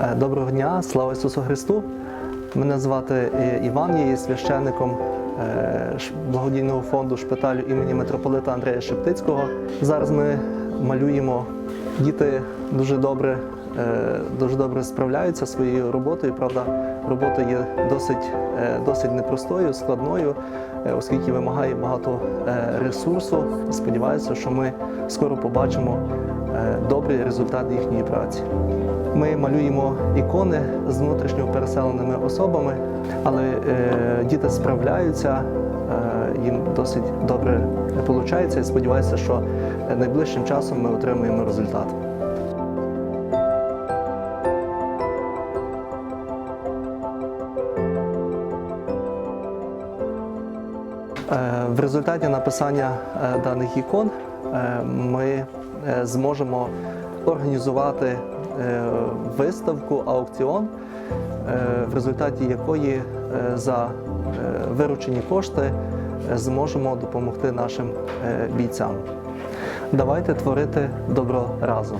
Е, Доброго дня, слава Ісусу Христу! Мене звати е, Іван, я є священником е, благодійного фонду шпиталю імені митрополита Андрея Шептицького. Зараз ми малюємо. Діти дуже добре, дуже добре справляються своєю роботою. Правда, робота є досить, досить непростою, складною, оскільки вимагає багато ресурсу. Сподіваюся, що ми скоро побачимо добрий результат їхньої праці. Ми малюємо ікони з внутрішньо переселеними особами, але е, діти справляються, е, їм досить добре виходить. І сподіваюся, що найближчим часом ми отримаємо результат. Е, В результаті написання е, даних ікон е, ми зможемо організувати виставку, аукціон, е, в результаті якої е, за е, виручені кошти е, зможемо допомогти нашим е, бійцям. Давайте творити добро разом.